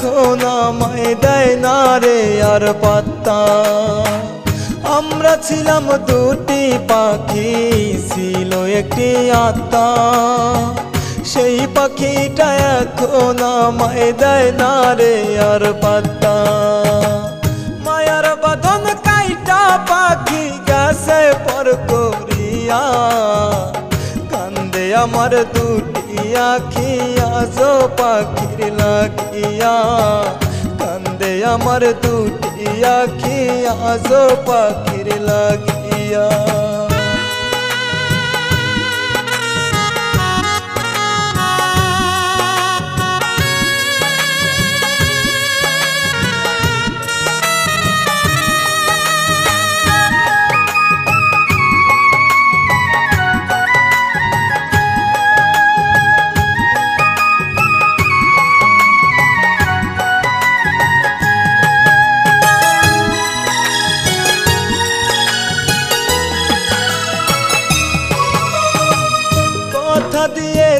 এখন আমায় দেয় না রে আর পাত্তা। আমরা ছিলাম দুটি পাখি, ছিল একটি আত্মা। সেই পাখিটা এখন আমায় দেয় না রে আর পাত্তা। মায়ার বাঁধন কাইটা পাখি গেছে পর করিয়া আমার দুটি খিয়া আজো পাখির লাগিয়া। কান্দে আমার দুটি খিয়া আজো পাখির লাগিয়া।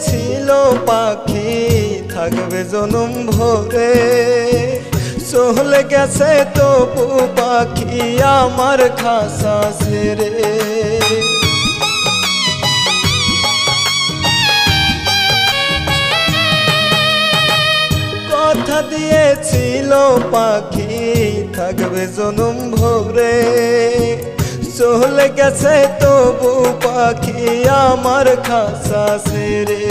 দিয়েছিল পাখি, থাকবে জনম ভরে। চলে গেছে তবু পাখি, আমার খাসা ছেড়ে। কথা দিয়েছিল পাখি, থাকবে জনম ভরে। চলে গেছে তবু পাখি আমার খাসা ছেড়ে।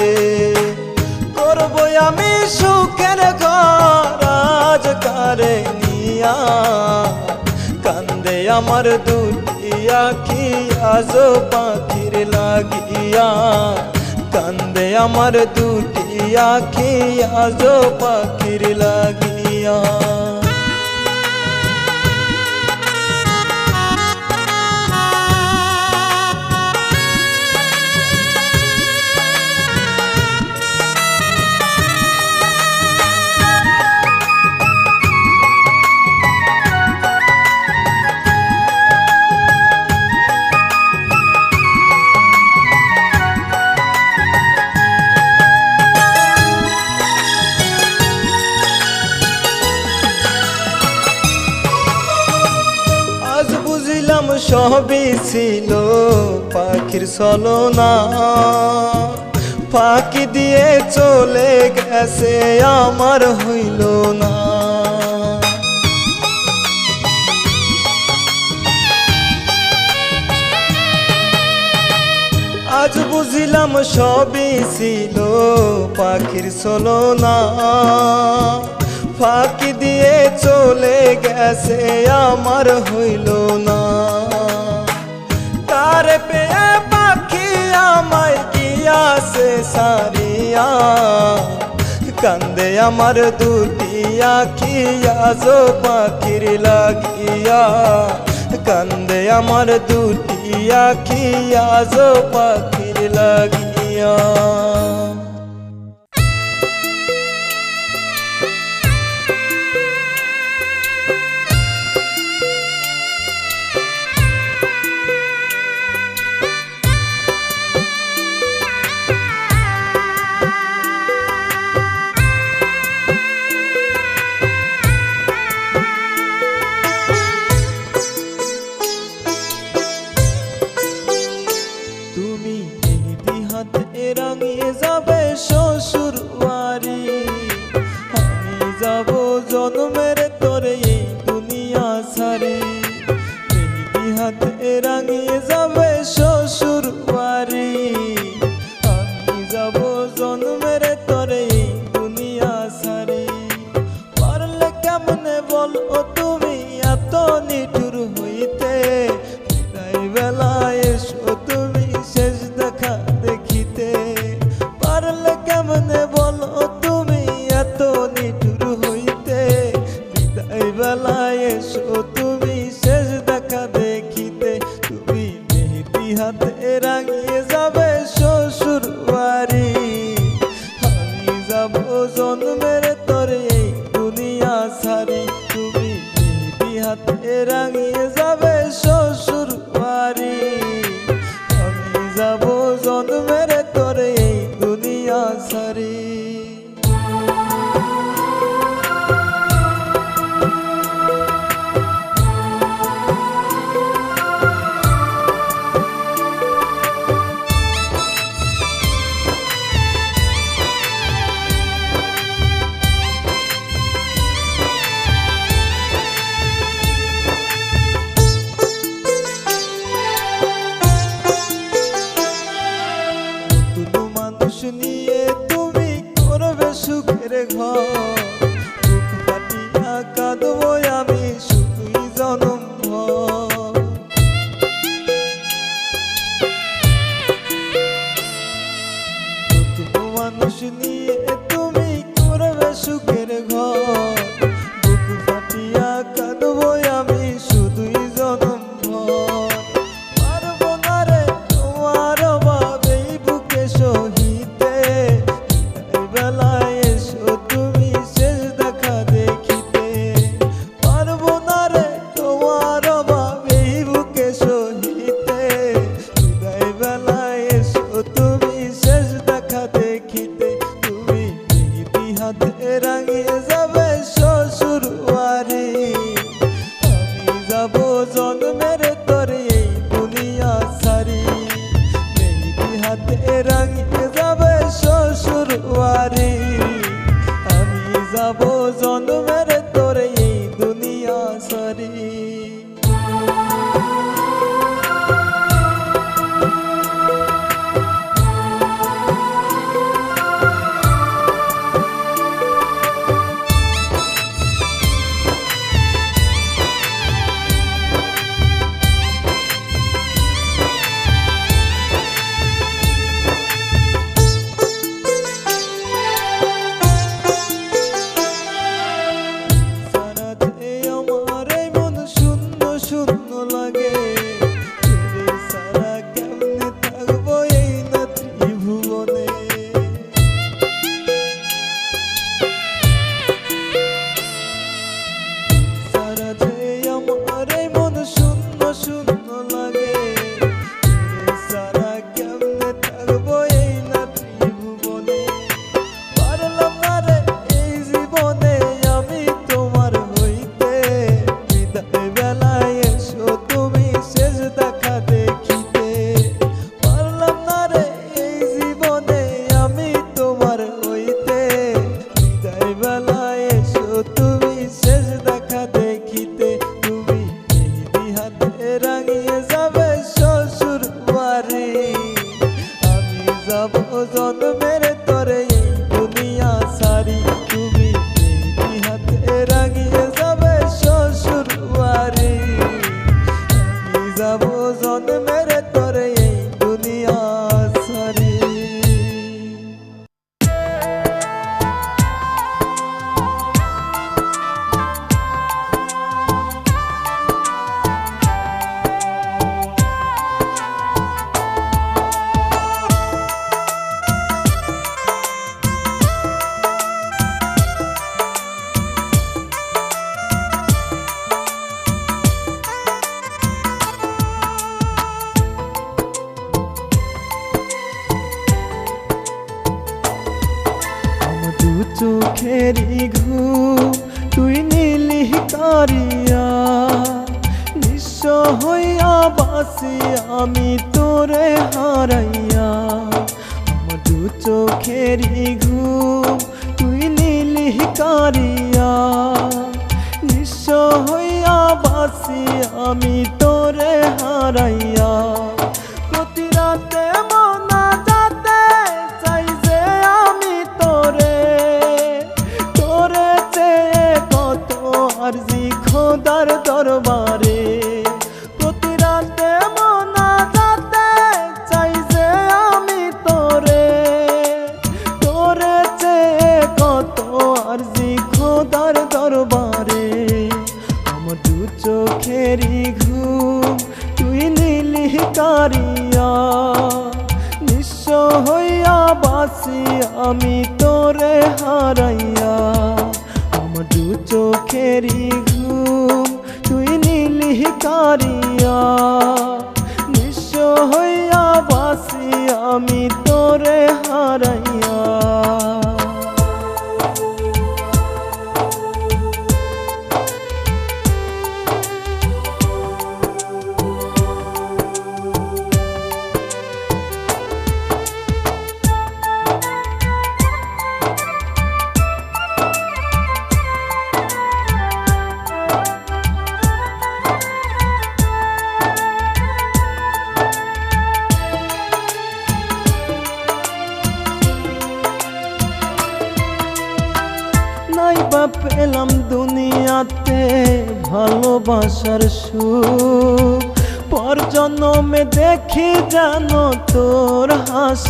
করব আমি সুখের ঘর, আজ কারে নিয়া। কান্দে আমার দুটি আখি, আজো পাখির লাগিয়া। কান্দে আমার দুটি আখি, আজো পাখির লাগিয়া। পাখির ছলনা। ফাঁকি দিয়ে চলে গেছে, আমার হইল না। আজ বুঝিলাম সবই ছিল পাখির ছলনা। ফাঁকি দিয়ে চলে গেছে, আমার হইল না। তার পাখি আমায় গিয়াছে সারিয়া? কান্দে আমার দুটি আখি আজো পাখির লাগিয়া। কান্দে আমার দুটি আখি আজো পাখির লাগিয়া। যাব জন্মের তরে এই দুনিয়া সারি তুমি বিহাতে হাতে রাঙিয়ে যাবে শ্বশুর বাড়ি আমি তোরে এই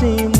Assim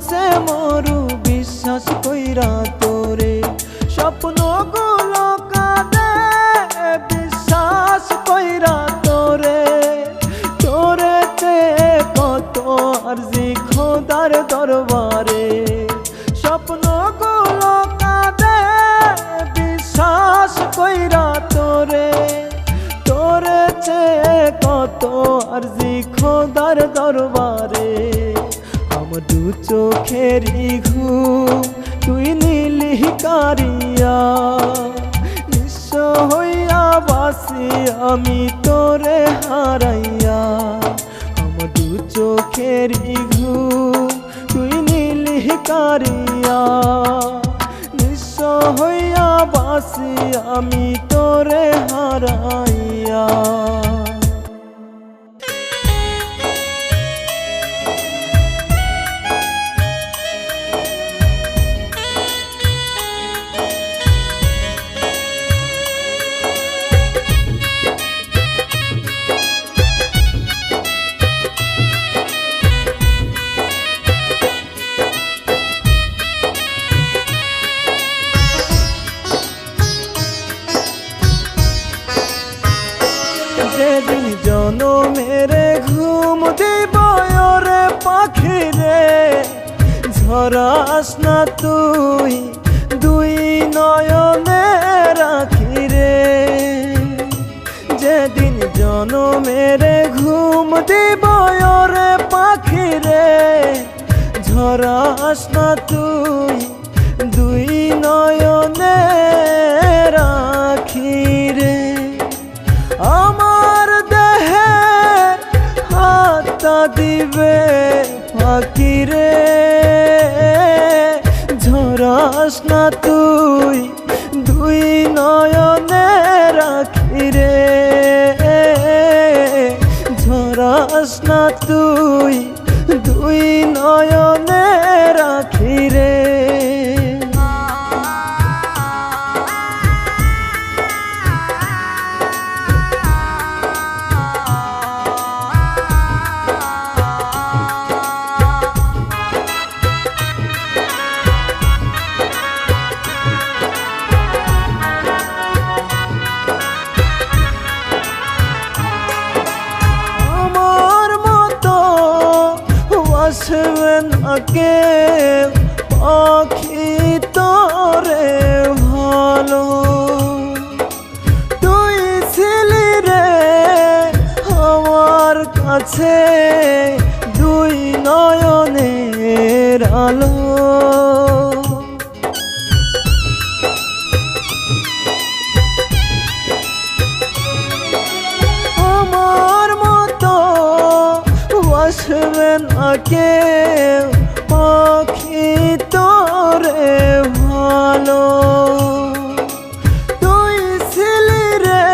আছে মরু বিশ্বাস কইরা তোরে। স্বপ্ন গো মেরি ঘুম তুই নীলি কারিয়া। নিঃস্ব হইয়া বাসি, আমি তোরে হারাইয়া। আমার দু চোখেরি ঘুম তুই নীলি কারিয়া। নিঃস্ব হইয়া বাসি, আমি তোরে হারাইয়া। joy seven again. কেউ পাখি তোরে ভালো। তুই ছিলি রে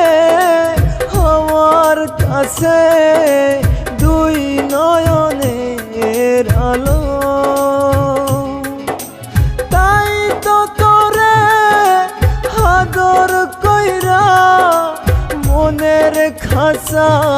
আমার কাছে, দুই নয়নের আলো। তাই তো তোরে হাদর কইরা মনের খাসায়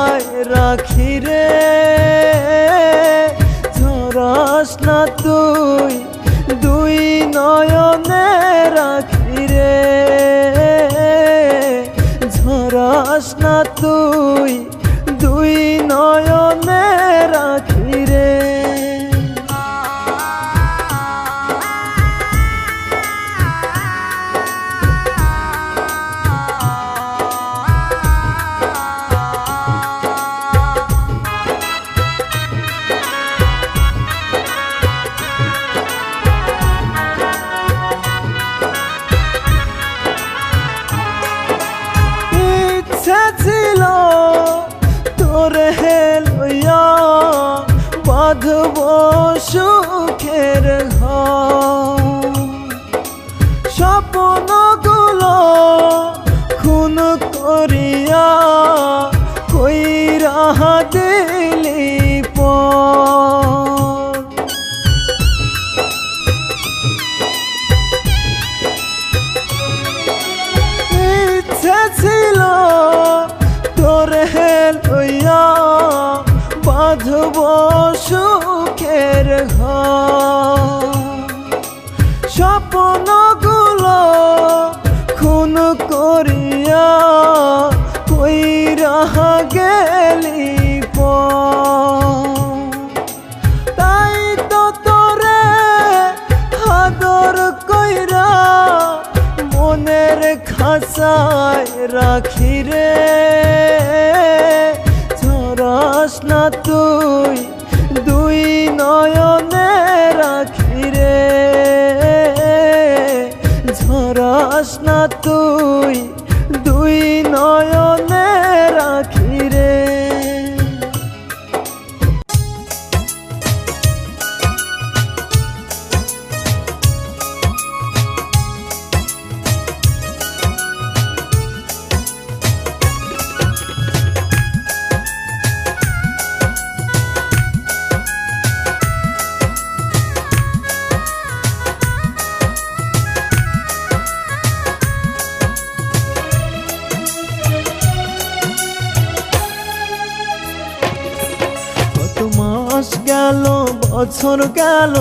গেল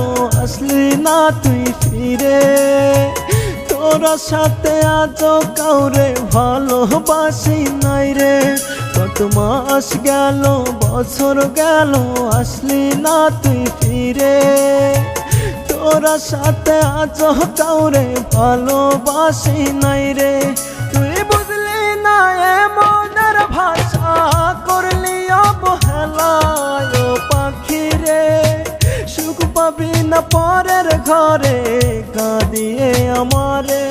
আসলি না তুই ফিরে। তোরা সাথে আজ কাউরে ভালোবাসি নাই রে। কত মাস গেল, বছর গেল, আসলি না তুই ফিরে। তোরা সাথে আজ কাউরে ভালোবাসি নাই রে। না পরের ঘরে কাঁদিয়ে আমারে।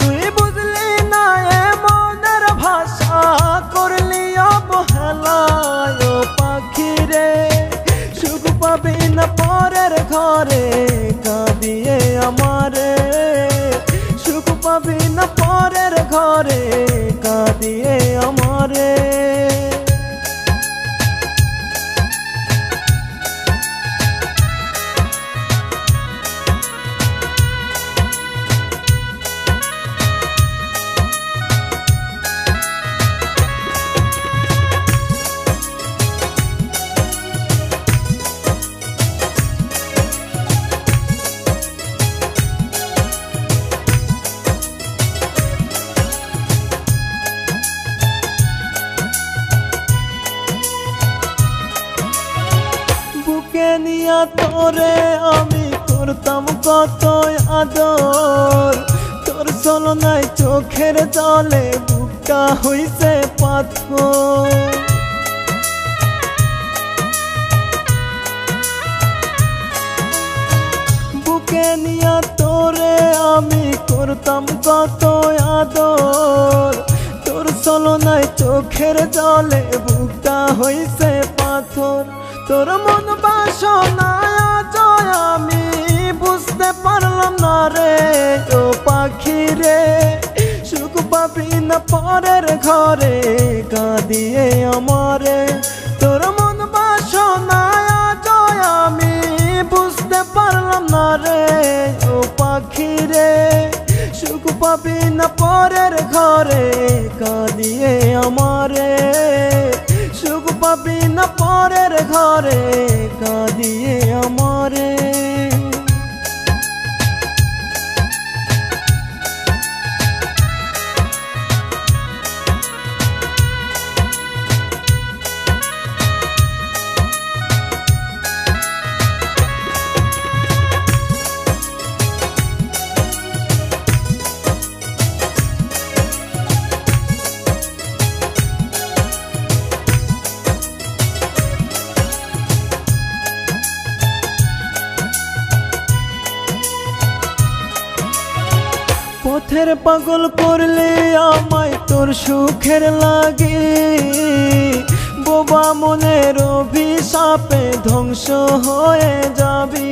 তুই বুঝলি না এমনের ভাষা, করলি অবহেলায় পাখি রে সুখ পাবি না পরের ঘরে কাঁদিয়ে আমারে। সুখ পাবি না পরের ঘরে কাঁদিয়ে আমারে। জলে বুকটা হইছে পাথর। বুকে নিয়া তোরে আমি করতাম কত আদর। তোর চলনায় চোখের জলে বুকটা হইছে পাথর। তোর মন বাসনা জয় আমি বুঝতে পারলাম না রে ও পাখি রে। না পরের ঘরে কাঁদিয়ে আমারে। তোর মন বাসনায় জয় আমি বুঝতে পারলাম না রে ও পাখি রে। সুখ পাবি না পরের ঘরে কাঁদিয়ে আমারে। সুখ পাবি না পরের ঘরে কাঁদিয়ে আমারে। পথের পাগল করলে আমায় তোর সুখের লাগে। বোবা মনের অভিশাপে ধ্বংস হয়ে যাবি।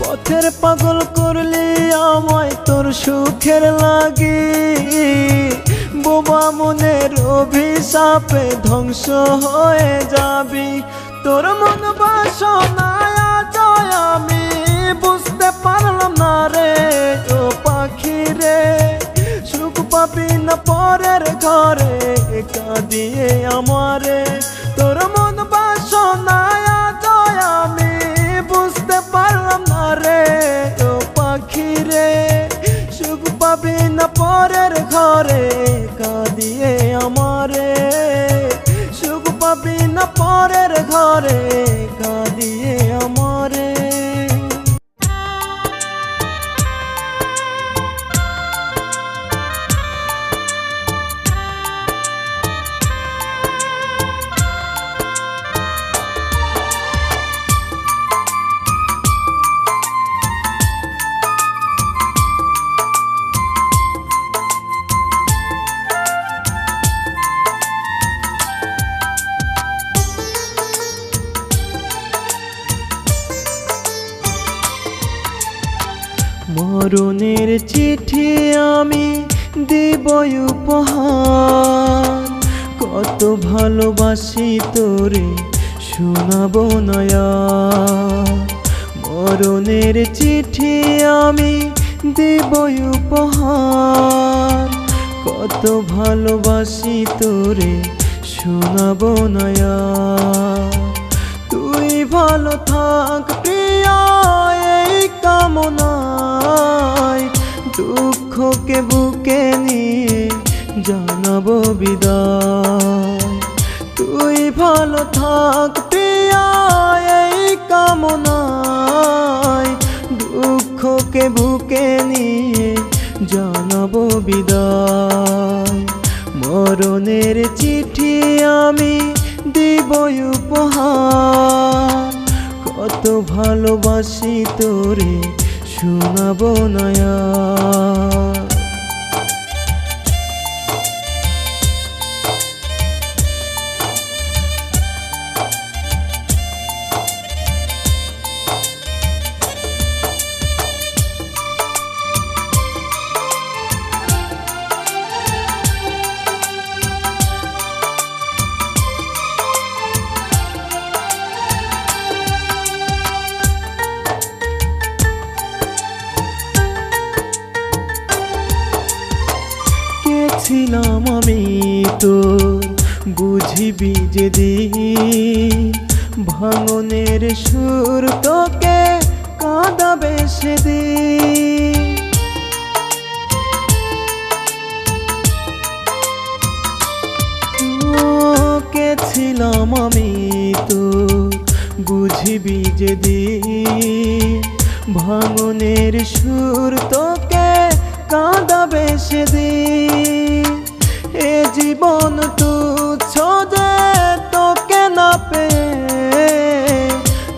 পথের পাগল করলে আমায় তোর সুখের লাগে। বোবা মনের অভিশাপে ধ্বংস হয়ে যাবি। তোর মন বাসনায় জয় আমি বুঝতে পারলাম না রে, ও পাখি রে। সুখ পাবি না পরের ঘরে কাঁদিয়ে আমারে। তোর মন বাসনায় জয় আমি বুঝতে পারলাম না রে, ও পাখি রে। সুখ পাবি না পরের ঘরে মরণের চিঠি আমি দেব উপহার। কত ভালোবাসি তোরে, শোনাবো নয়া। মরণের চিঠি আমি দেব উপহার। কত ভালোবাসি তোরে, শোনাবো নয়া। তুই ভালো থাক, প্রিয়া, এই কামনায় দুঃখকে বুকে নিয়ে জানাব বিদায়। তুই ভালো থাক প্রিয়া এই কামনায়। দুঃখকে বুকে নিয়ে জানাব বিদায়। মরণের চিঠি আমি দিব উপহার। কত ভালোবাসি তোরে শোনাবো নয়া যেদিন ভাঙনের সুর তোকে কাঁদাবে সেদিন। কে ছিলাম আমি তো, বুঝিবি যেদিন ভাঙনের সুর তোকে কাঁদাবে সেদিন। এ জীবন তুচ্ছ যে তোকে না পেয়ে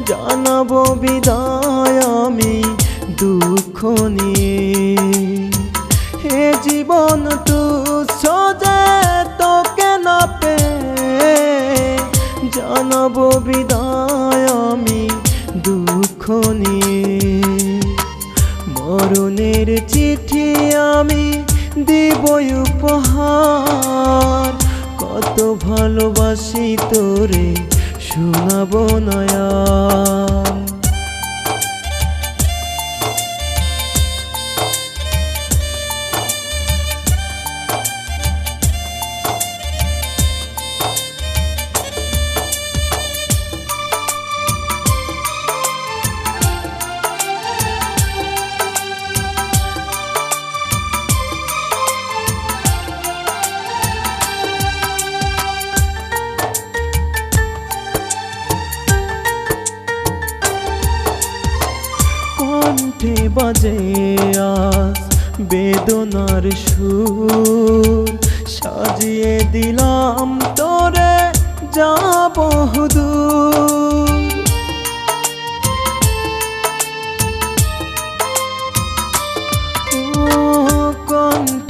জানাব বিদায় আমি দুঃখ নিয়ে। হে জীবন তুচ্ছ যে তোকে না পেয়ে জানাব বিদায় আমি দুঃখ নিয়ে। মরণের চিঠি আমি দিব উপহার। কত ভালোবাসি তোরে শোনাব নয়া।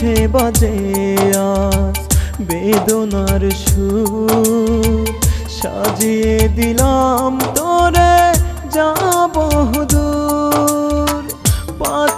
কণ্ঠে বাজে আজ। বেদনার সুর সাজিয়ে দিলাম তোরে যাব দূর পাথরের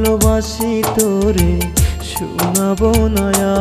ভালোবাসি তোরে শোনাবো নয়া